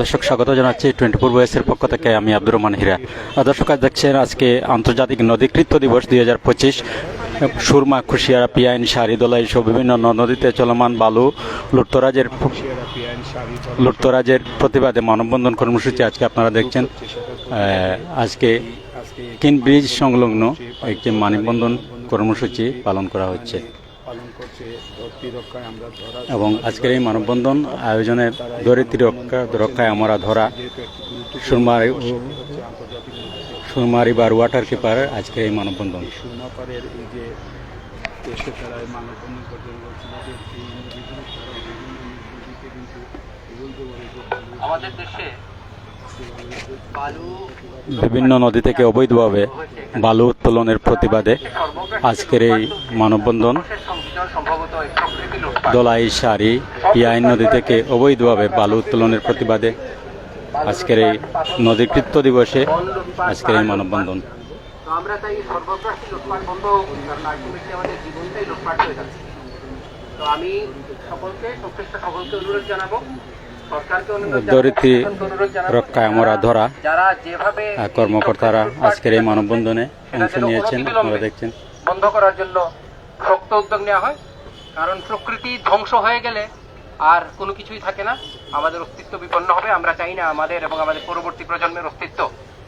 দর্শক, স্বাগত জানাচ্ছি টোয়েন্টি ফোর বয়েসের পক্ষ থেকে আমি আব্দুর রহমান হীরা। দর্শক, আজ দেখছেন আজকে আন্তর্জাতিক নদীকৃত্য দিবস দুই হাজার পঁচিশ। সুরমা, খুশিয়ারা, পিয়াইন শাড়িদোলাই সহ বিভিন্ন নদ নদীতে চলমান বালু লুটতরাজের লুটতরাজের প্রতিবাদে মানববন্ধন কর্মসূচি আজকে আপনারা দেখছেন। আজকে কিন ব্রিজ সংলগ্ন একটি মানববন্ধন কর্মসূচি পালন করা হচ্ছে পালন করছে ধরতি রক্ষায় আমরা ধরা এবং আজকের এই মানববন্ধন আয়োজনে দরিদ্রী রক্ষা রক্ষায় আমরা ধরা সুরমারি সুরমারি বা ওয়াটার কিপার আজকের এই মানববন্ধন। আমাদের দেশে বিভিন্ন নদী থেকে অবৈধভাবে বালু উত্তোলনের প্রতিবাদে আজকের এই মানববন্ধন। দোলাই সারি পিয়াইন নদী থেকে অবৈধভাবে বালু উত্তোলনের প্রতিবাদে আজকের এই নদীকৃত্য দিবসে আজকের এই মানববন্ধন। আমি সকলকে সংশ্লিষ্ট সকলকে অনুরোধ জানাব, দরিদ্রী রক্ষায় আমরা ধরা যারা যেভাবে আহ, কর্মকর্তারা আজকের এই মানববন্ধনে অংশ নিয়েছেন আপনারা দেখছেন। বন্ধ করার জন্য শক্ত উদ্যোগ নেওয়া হয়। কারণ প্রকৃতি ধ্বংস হয়ে গেলে আর কোনো কিছুই থাকে না। আমাদের অস্তিত্ব বিপন্ন হবে আমরা চাই না আমাদের এবং আমাদের পরবর্তী প্রজন্মের অস্তিত্ব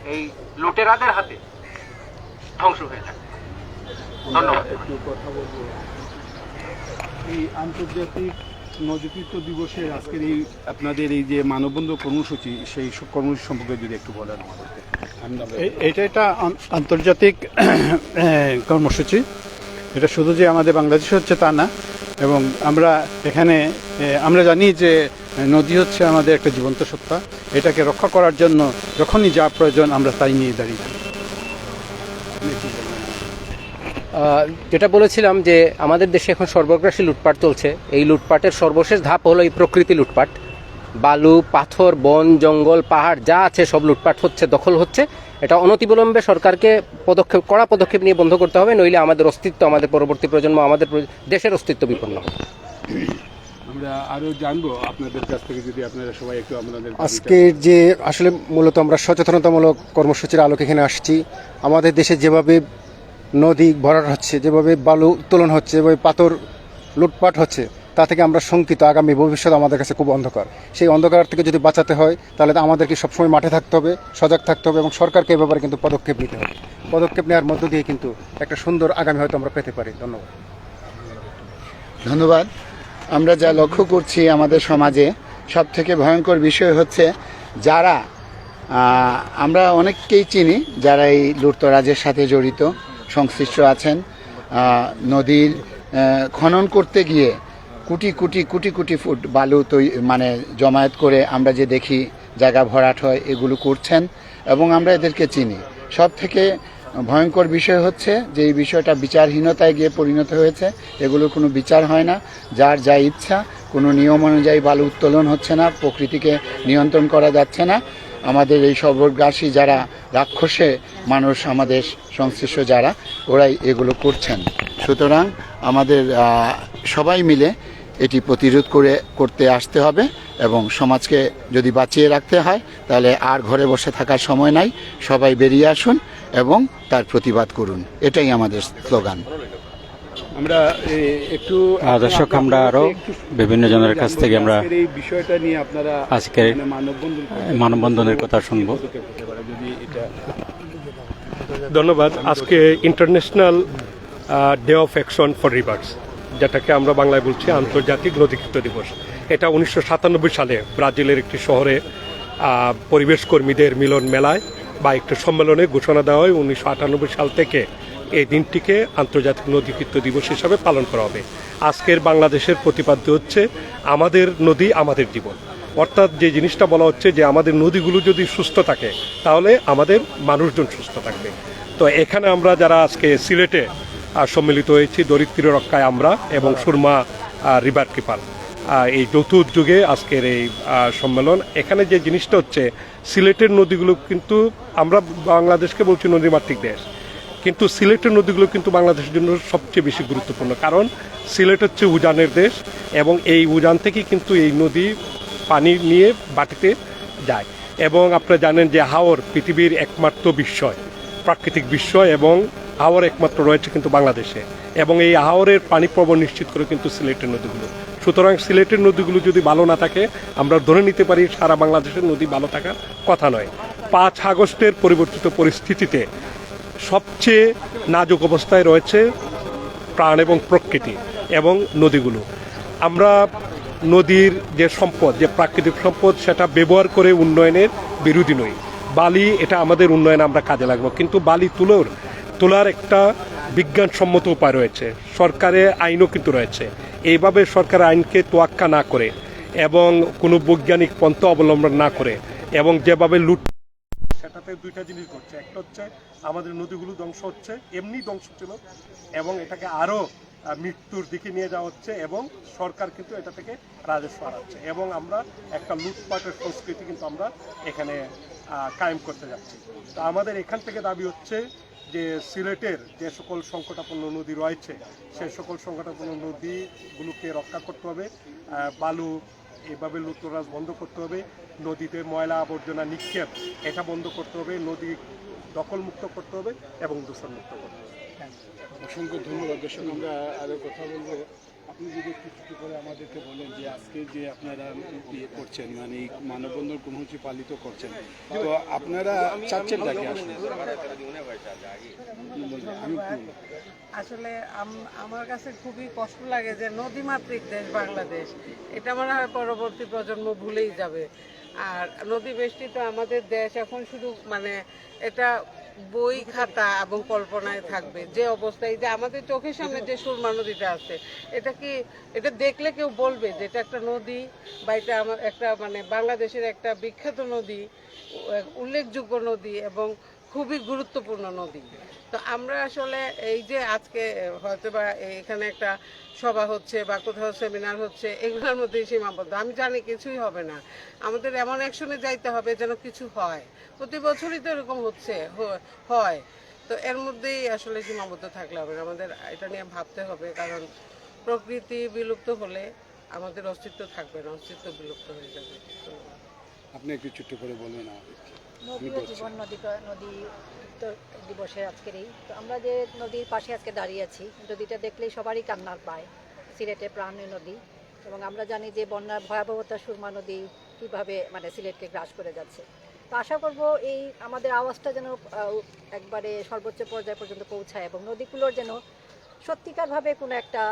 এই লুটেরাদের হাতে ধ্বংস হয়ে যাবে ধন্যবাদ। এই আন্তর্জাতিক নদীকৃত্য দিবসে আজকের এই আপনাদের এই যে মানববন্ধন কর্মসূচি, সেই কর্মসূচি সম্পর্কে যদি একটু বলেন এটা একটা আন্তর্জাতিক কর্মসূচি। এটা শুধু যে আমাদের বাংলাদেশে হচ্ছে তা না, এবং আমরা এখানে আমরা জানি যে নদী হচ্ছে আমাদের একটা জীবন্ত সত্তা। এটাকে রক্ষা করার জন্য যখনই যা প্রয়োজন আমরা তাই নিয়ে দাঁড়িয়ে যেটা বলেছিলাম যে আমাদের দেশে এখন সর্বগ্রাসী লুটপাট চলছে। এই লুটপাটের সর্বশেষ ধাপ হলো এই প্রকৃতি লুটপাট। বালু পাথর বন জঙ্গল পাহাড় যা আছে সব লুটপাট হচ্ছে দখল হচ্ছে। এটা অনতিবিলম্বে সরকারকে পদক্ষেপ কড়া পদক্ষেপ নিয়ে বন্ধ করতে হবে নইলে আমাদের অস্তিত্ব আমাদের পরবর্তী প্রজন্ম আমাদের দেশের অস্তিত্ব বিপন্ন হবে। আমরা আরও জানব আপনাদের কাছ থেকে যদি আপনারা সবাই একটু আপনাদের আজকের যে আসলে মূলত আমরা সচেতনতামূলক কর্মসূচির আলোকে এখানে আসছি আমাদের দেশে যেভাবে নদী ভরাট হচ্ছে, যেভাবে বালু উত্তোলন হচ্ছে, যেভাবে পাথর লুটপাট হচ্ছে, তা থেকে আমরা শঙ্কিত। আগামী ভবিষ্যৎ আমাদের কাছে খুব অন্ধকার। সেই অন্ধকার থেকে যদি বাঁচাতে হয়, তাহলে আমাদেরকে সবসময় মাঠে থাকতে হবে, সজাগ থাকতে হবে এবং সরকারকে এ ব্যাপারে কিন্তু পদক্ষেপ নিতে হবে। পদক্ষেপ নেওয়ার মধ্য দিয়ে কিন্তু একটা সুন্দর আগামী হয়তো আমরা পেতে পারি। ধন্যবাদ। ধন্যবাদ। আমরা যা লক্ষ্য করছি আমাদের সমাজে সব থেকে ভয়ঙ্কর বিষয় হচ্ছে যারা আমরা অনেককেই চিনি, যারা এই লুটতরাজের সাথে জড়িত। সংশ্লিষ্ট আছেন। নদীর খনন করতে গিয়ে কোটি কোটি কোটি কোটি ফুট বালু তৈ মানে জমায়েত করে আমরা যে দেখি জায়গা ভরাট হয়, এগুলো করছেন এবং আমরা এদেরকে চিনি। সব থেকে ভয়ঙ্কর বিষয় হচ্ছে যে এই বিষয়টা বিচারহীনতায় গিয়ে পরিণত হয়েছে, এগুলোর কোনো বিচার হয় না। যার যা ইচ্ছা, কোনো নিয়ম অনুযায়ী বালু উত্তোলন হচ্ছে না, প্রকৃতিকে নিয়ন্ত্রণ করা যাচ্ছে না। আমাদের এই সর্বগ্রাসী যারা রাক্ষসে মানুষ আমাদের সংশ্লিষ্ট যারা, ওরাই এগুলো করছেন। সুতরাং আমাদের সবাই মিলে এটি প্রতিরোধ করে, করতে আসতে হবে এবং সমাজকে যদি বাঁচিয়ে রাখতে হয়, তাহলে আর ঘরে বসে থাকার সময় নাই। সবাই বেরিয়ে আসুন এবং তার প্রতিবাদ করুন। এটাই আমাদের স্লোগান। আমরা একটু দর্শক আমরা আরও বিভিন্ন জনের কাছ থেকে আমরা আজকের এই বিষয়টা নিয়ে আপনারা আজকের মানে মানববন্ধনের কথা শুনব। ধন্যবাদ। আজকে international day of action for rivers যেটাকে আমরা বাংলায় বলছি আন্তর্জাতিক নদীকৃত দিবস। এটা উনিশশো সাতানব্বই সালে ব্রাজিলের একটি শহরে আহ, পরিবেশ কর্মীদের মিলন মেলায় বা একটি সম্মেলনে ঘোষণা দেওয়া হয়। উনিশশো আটানব্বই সাল থেকে এই দিনটিকে আন্তর্জাতিক নদীকৃত দিবস হিসাবে পালন করা হবে। আজকের বাংলাদেশের প্রতিপাদ্য হচ্ছে, আমাদের নদী আমাদের জীবন। অর্থাৎ যে জিনিসটা বলা হচ্ছে যে, আমাদের নদীগুলো যদি সুস্থ থাকে, তাহলে আমাদের মানুষজন সুস্থ থাকবে। তো এখানে আমরা যারা আজকে সিলেটে সম্মিলিত হয়েছি, দরিদ্র রক্ষায় আমরা এবং সুরমা রিভার কিপার। এই যৌথ উদ্যোগে আজকের এই সম্মেলন। এখানে যে জিনিসটা হচ্ছে, সিলেটের নদীগুলো কিন্তু আমরা বাংলাদেশকে বলছি নদীমাতৃক দেশ। কিন্তু সিলেটের নদীগুলো কিন্তু বাংলাদেশের জন্য সবচেয়ে বেশি গুরুত্বপূর্ণ। কারণ সিলেট হচ্ছে উজানের দেশ এবং এই উজান থেকেই কিন্তু এই নদী পানি নিয়ে বাটিতে যায়। এবং আপনারা জানেন যে হাওর পৃথিবীর একমাত্র বিস্ময়, প্রাকৃতিক বিস্ময় এবং হাওর একমাত্র রয়েছে কিন্তু বাংলাদেশে। এবং এই হাওরের পানি প্রবণ নিশ্চিত করে কিন্তু সিলেটের নদীগুলো। সুতরাং সিলেটের নদীগুলো যদি ভালো না থাকে, আমরা ধরে নিতে পারি সারা বাংলাদেশের নদী ভালো থাকার কথা নয়। পাঁচ আগস্টের পরিবর্তিত পরিস্থিতিতে সবচেয়ে নাজুক অবস্থায় রয়েছে প্রাণ এবং প্রকৃতি এবং নদীগুলো। আমরা নদীর যে সম্পদ, যে প্রাকৃতিক সম্পদ, সেটা ব্যবহার করে উন্নয়নের বিরোধী নই। বালি, এটা আমাদের উন্নয়নে আমরা কাজে লাগবো। কিন্তু বালি তুলোর, তোলার একটা বিজ্ঞানসম্মত উপায় রয়েছে। সরকারের আইনও কিন্তু রয়েছে। এইভাবে সরকার আইনকে তোয়াক্কা না করে এবং কোনো বৈজ্ঞানিক পন্থা অবলম্বন না করে এবং যেভাবে লুট সেটাতে দুইটা জিনিস ঘটছে। একটা হচ্ছে আমাদের নদীগুলো ধ্বংস হচ্ছে এমনি ধ্বংস ছিল এবং এটাকে আরও আহ, মৃত্যুর দিকে নিয়ে যাওয়া হচ্ছে এবং সরকার কিন্তু এটা থেকে রাজস্ব হারাচ্ছে। এবং আমরা একটা লুটপাটের সংস্কৃতি কিন্তু আমরা এখানে কায়েম করতে যাচ্ছি। তো আমাদের এখান থেকে দাবি হচ্ছে যে সিলেটের যে সকল সংকটাপন্ন নদী রয়েছে সেই সকল সংকটাপন্ন নদীগুলোকে রক্ষা করতে হবে। বালু এভাবে লুটতরাজ বন্ধ করতে হবে। নদীতে ময়লা আবর্জনা নিক্ষেপ এটা বন্ধ করতে হবে। নদী দখলমুক্ত করতে হবে এবং দূষণমুক্ত করতে হবে। অসংখ্য ধন্যবাদ দর্শক আমরা আরও কথা বলব। আপনি যদি একটু একটু করে আমাদেরকে বলেন যে আজকে যে আপনারা ইয়ে করছেন মানে এই মানববন্ধন কর্মসূচি পালিত করছেন তো আপনারা চাচ্ছেন নাকি আসলে? আমার কাছে খুবই কষ্ট লাগে যে নদীমাতৃক দেশ বাংলাদেশ এটা মনে হয় পরবর্তী প্রজন্ম ভুলেই যাবে। আর নদী বেষ্টিত আমাদের দেশ এখন শুধু মানে এটা বই, খাতা এবং কল্পনায় থাকবে। যে অবস্থায় যে আমাদের চোখের সামনে যে সুরমা নদীটা আছে, এটা কি, এটা দেখলে কেউ বলবে যে এটা একটা নদী বা এটা আমার একটা মানে বাংলাদেশের একটা বিখ্যাত নদী, উল্লেখযোগ্য নদী এবং খুবই গুরুত্বপূর্ণ নদী। তো আমরা আসলে এই যে আজকে হয়তো বা এখানে একটা সভা হচ্ছে বা কোথাও সেমিনার হচ্ছে এগুলোর মধ্যেই সীমাবদ্ধ। আমি জানি কিছুই হবে না। আমাদের এমন অ্যাকশনে যাইতে হবে যেন কিছু হয়। প্রতি বছরই তো এরকম হচ্ছে হয়। তো এর মধ্যেই আসলে সীমাবদ্ধ থাকলে হবে না। আমাদের এটা নিয়ে ভাবতে হবে কারণ প্রকৃতি বিলুপ্ত হলে আমাদের অস্তিত্ব থাকবে না অস্তিত্ব বিলুপ্ত হয়ে যাবে। আপনি একটু ছোট্ট করে বলবেন আমাদের নদী নদী উত্তর দিবসে আজকের এই। তো আমরা যে নদীর পাশে আজকে দাঁড়িয়ে আছি, নদীটা দেখলেই সবারই কান্নার পায়, সিলেটে প্রাণী নদী। এবং আমরা জানি যে বন্যার ভয়াবহতা সুরমা নদী কীভাবে মানে সিলেটকে গ্রাস করে যাচ্ছে। তো আশা করব এই আমাদের আওয়াজটা যেন একবারে সর্বোচ্চ পর্যায় পর্যন্ত পৌঁছায় এবং নদীগুলোর যেন সত্যিকারভাবে কোনো একটা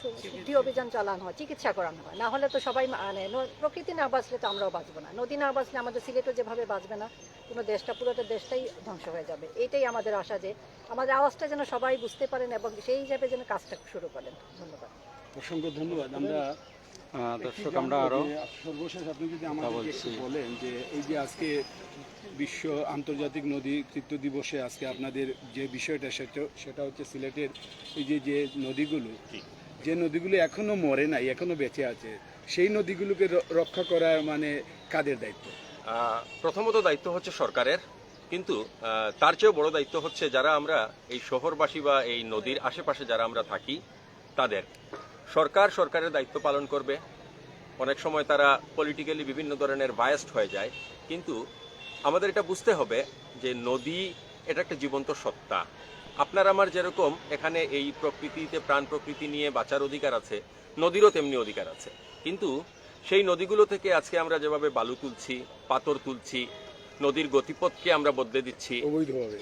শুদ্ধি অভিযান চালানো হয় চিকিৎসা করানো হয়। না হলে তো সবাই মানে প্রকৃতি না বাঁচলে তো আমরাও বাঁচবো না। নদী না বাঁচলে আমাদের সিলেটও যেভাবে বাঁচবে না কোনো দেশটা পুরোটা দেশটাই ধ্বংস হয়ে যাবে। এটাই আমাদের আশা যে আমাদের আওয়াজটা যেন সবাই বুঝতে পারেন এবং সেই হিসাবে যেন কাজটা শুরু করেন। ধন্যবাদ। অসংখ্য ধন্যবাদ। আমরা দর্শক আমরা আরও যে সর্বশেষ আপনি যদি আমাদের বলছি। বলেন যে এই যে আজকে বিশ্ব আন্তর্জাতিক নদী কৃত্য দিবসে আজকে আপনাদের যে বিষয়টা সেটা সেটা হচ্ছে সিলেটের এই যে যে নদীগুলো যে নদীগুলো এখনও মরে নাই, এখনও বেঁচে আছে, সেই নদীগুলোকে রক্ষা করা মানে কাদের দায়িত্ব? প্রথমত দায়িত্ব হচ্ছে সরকারের, কিন্তু তার চেয়েও বড় দায়িত্ব হচ্ছে যারা আমরা এই শহরবাসী বা এই নদীর আশেপাশে যারা আমরা থাকি, তাদের। সরকার সরকারের দায়িত্ব পালন করবে। অনেক সময় তারা পলিটিক্যালি বিভিন্ন ধরনের বায়াস্ট হয়ে যায়, কিন্তু আমাদের এটা বুঝতে হবে যে নদী এটা একটা জীবন্ত সত্তা। আপনার আমার যেরকম এখানে এই প্রকৃতিতে প্রাণ প্রকৃতি নিয়ে বাঁচার অধিকার আছে নদীরও তেমনি অধিকার আছে। কিন্তু সেই নদীগুলো থেকে আজকে আমরা যেভাবে বালু তুলছি পাথর তুলছি নদীর গতিপথকে আমরা বদলে দিচ্ছি অবৈধভাবে।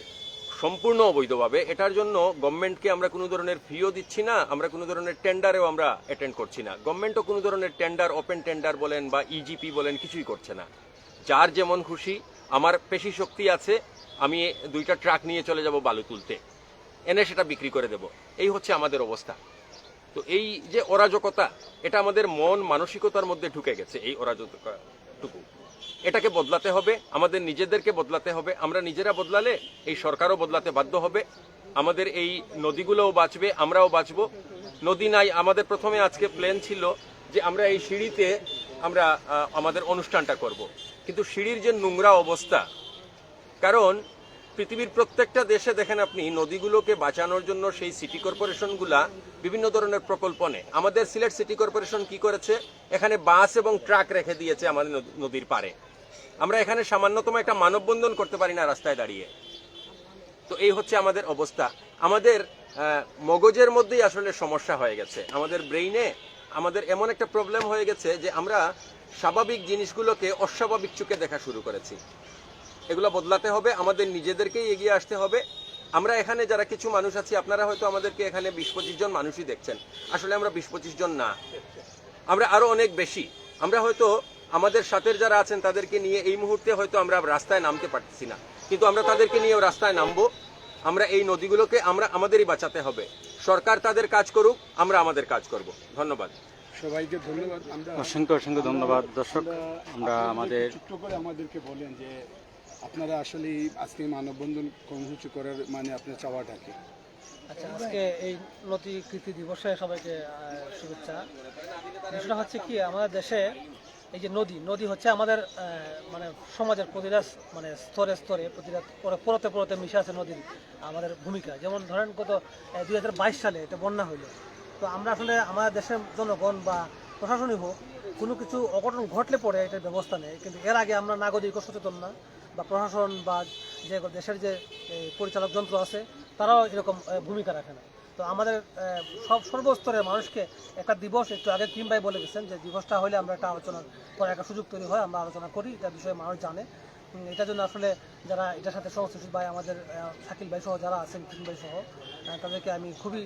সম্পূর্ণ অবৈধভাবে এটার জন্য গভর্নমেন্টকে আমরা কোনো ধরনের ফিও দিচ্ছি না আমরা কোনো ধরনের টেন্ডারেও আমরা অ্যাটেন্ড করছি না। গভর্নমেন্টও কোনো ধরনের টেন্ডার ওপেন টেন্ডার বলেন বা ইজিপি বলেন কিছুই করছে না। যার যেমন খুশি আমার পেশি শক্তি আছে আমি দুইটা ট্রাক নিয়ে চলে যাব বালু তুলতে। এনে সেটা বিক্রি করে দেব। এই হচ্ছে আমাদের অবস্থা। তো এই যে অরাজকতা, এটা আমাদের মন মানসিকতার মধ্যে ঢুকে গেছে এই অরাজকতাটুকু। এটাকে বদলাতে হবে, আমাদের নিজেদেরকে বদলাতে হবে, আমরা নিজেরা বদলালে এই সরকারও বদলাতে বাধ্য হবে, আমাদের এই নদীগুলোও বাঁচবে, আমরাও বাঁচবো। নদী নাই, আমাদের প্রথমে আজকে প্ল্যান ছিল যে আমরা এই সিঁড়িতে আমরা আমাদের অনুষ্ঠানটা করব। কিন্তু সিঁড়ির যে নোংরা অবস্থা, কারণ পৃথিবীর প্রত্যেকটা দেশে দেখেন আপনি, নদীগুলোকে বাঁচানোর জন্য সেই সিটি কর্পোরেশনগুলা বিভিন্ন ধরনের প্রকল্প নেয় আমাদের সিলেট সিটি কর্পোরেশন কি করেছে? এখানে বাস এবং ট্রাক রেখে দিয়েছে আমাদের নদ- নদীর পারে আমরা এখানে সামান্যতম একটা মানববন্ধন করতে পারি না রাস্তায় দাঁড়িয়ে। তো এই হচ্ছে আমাদের অবস্থা। আমাদের মগজের মধ্যেই আসলে সমস্যা হয়ে গেছে। আমাদের ব্রেইনে আমাদের এমন একটা প্রবলেম হয়ে গেছে যে আমরা স্বাভাবিক জিনিসগুলোকে অস্বাভাবিক চোখে দেখা শুরু করেছি। এগুলো বদলাতে হবে আমাদের নিজেদেরকেই এগিয়ে আসতে হবে। আমরা এখানে যারা কিছু মানুষ আছি আপনারা হয়তো আমাদেরকে এখানে বিশ পঁচিশ জন মানুষই দেখছেন। আসলে আমরা বিশ পঁচিশ জন না। আমরা আরও অনেক বেশি। আমরা হয়তো আমাদের সাথে যারা আছেন তাদেরকে নিয়ে এই মুহূর্তে হয়তো আমরা রাস্তায় নামতে পারতেছি না। কিন্তু আমরা তাদেরকে নিয়ে রাস্তায় নামবো। আমরা এই নদীগুলোকে আমরা আমাদেরই বাঁচাতে হবে। সরকার তাদের কাজ করুক আমরা আমাদের কাজ করব। ধন্যবাদ। সবাইকে ধন্যবাদ। অসংখ্য অসংখ্য ধন্যবাদ। দর্শক আমরা আমাদের আমাদেরকে বলেন যে আপনারা আসলে আজকে মানববন্ধন কর্মসূচি করার মানে আপনার চাওয়াটা কি আচ্ছা আজকে এই নদী কৃতি দিবসে সবাইকে শুভেচ্ছা। বিষয়টা হচ্ছে কি, আমাদের দেশে এই যে নদী নদী হচ্ছে আমাদের মানে সমাজের প্রতিটা মানে স্তরে স্তরে প্রতিটা পরে- পরতে পরতে মিশে আছে নদীর আমাদের ভূমিকা। যেমন ধরেন গত দুই হাজার বাইশ সালে এটা বন্যা হইল। তো আমরা আসলে আমাদের দেশের জনগণ বা প্রশাসনই হোক, কোনো কিছু অঘটন ঘটলে পরে এটার ব্যবস্থা নেই কিন্তু এর আগে আমরা নাগরিক সচেতন না। বা প্রশাসন বা যে দেশের যে পরিচালক যন্ত্র আছে, তারাও এরকম ভূমিকা রাখে না। তো আমাদের সব সর্বস্তরের মানুষকে একটা দিবস একটু আগে কিম ভাই বলে গেছেন যে, দিবসটা হলে আমরা একটা আলোচনা করার একটা সুযোগ তৈরি হয়, আমরা আলোচনা করি এটা বিষয়ে মানুষ জানে। এটার জন্য আসলে যারা এটার সাথে সংশ্লিষ্ট ভাই আমাদের শাকিল ভাই সহ যারা আছেন কিম ভাই সহ তাদেরকে আমি খুবই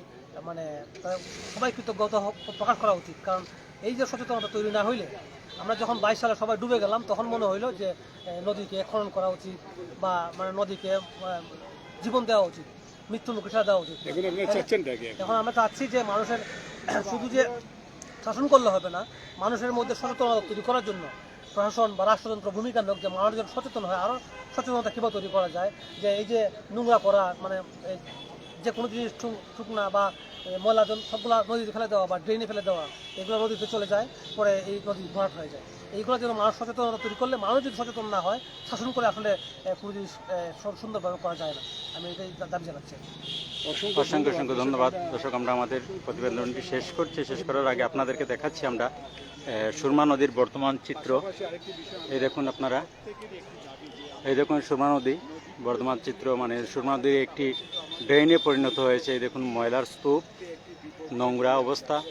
মানে সবাই কৃতজ্ঞতা প্রকাশ করা উচিত। কারণ এই যে সচেতনতা তৈরি না হইলে আমরা যখন বাইশ সালে সবাই ডুবে গেলাম তখন মনে হইল যে নদীকে খনন করা উচিত বা মানে নদীকে জীবন দেওয়া উচিত মৃত্যু মুখে দেওয়া উচিত। এখন আমরা চাচ্ছি যে মানুষের শুধু যে শাসন করলে হবে না মানুষের মধ্যে সচেতনতা তৈরি করার জন্য প্রশাসন বা রাষ্ট্রযন্ত্র ভূমিকা লোক যে মানুষ যেন সচেতন হয় আরও সচেতনতা কীভাবে তৈরি করা যায়, যে এই যে নোংরা করা মানে যে কোনো জিনিস শুকনা বা ময়লা সবগুলা নদীতে ফেলে দেওয়া বা ড্রেনে ফেলে দেওয়া, এগুলো নদীতে চলে যায়, পরে এই নদী ভরাট হয়ে যায়। এইগুলো যেন মানুষ সচেতনতা তৈরি করলে মানুষ যদি সচেতন না হয়, শাসন করে আসলে কোনো জিনিস সুন্দরভাবে করা যায় না। আমি এটাই দাবি জানাচ্ছি। অসংখ্য অসংখ্য ধন্যবাদ। দর্শক, আমরা আমাদের প্রতিবেদনটি শেষ করছি। শেষ করার আগে আপনাদেরকে দেখাচ্ছি আমরা সুরমা নদীর বর্তমান চিত্র। এই দেখুন আপনারা। এই দেখুন সুরমা নদী, বর্তমান চিত্র। মানে সুরমা নদীর একটি ড্রেনে পরিণত হয়েছে। এই দেখুন ময়লার স্তূপ, নোংরা অবস্থা।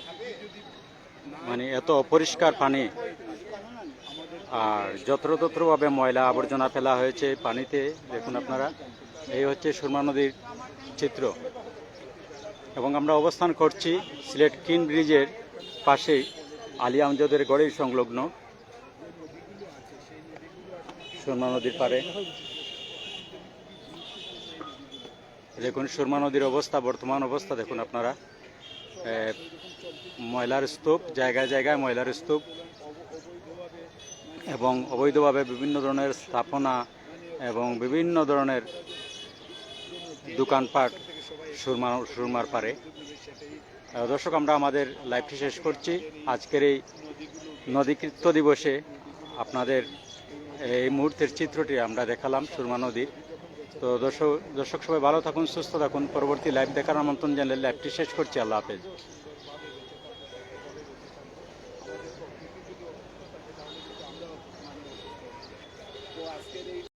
মানে এত অপরিষ্কার পানি। আর যত্রতত্রভাবে ময়লা আবর্জনা ফেলা হয়েছে পানিতে। দেখুন আপনারা, এই হচ্ছে সুরমা নদীর চিত্র। এবং আমরা অবস্থান করছি সিলেট কিন ব্রিজের পাশেই। আলী আমজদের গড়েই সংলগ্ন সুরমা নদীর পারে দেখুন, সুরমা নদীর অবস্থা, বর্তমান অবস্থা দেখুন আপনারা। ময়লার স্তূপ, জায়গায় জায়গায় ময়লার স্তূপ এবং অবৈধভাবে বিভিন্ন ধরনের স্থাপনা এবং বিভিন্ন ধরনের দোকানপাট সুরমা, সুরমার পারে দর্শক, আমরা আমাদের লাইভটি শেষ করছি। আজকের এই নদীকৃত্য দিবসে আপনাদের এই মুহূর্তের চিত্রটি আমরা দেখালাম, সুরমা নদীর। তো দর্শক দর্শক সবাই ভালো থাকুন, সুস্থ থাকুন। পরবর্তী লাইভ দেখার আমন্ত্রণ জানলে লাইভটি শেষ করছি। আল্লাহ হাফেজ।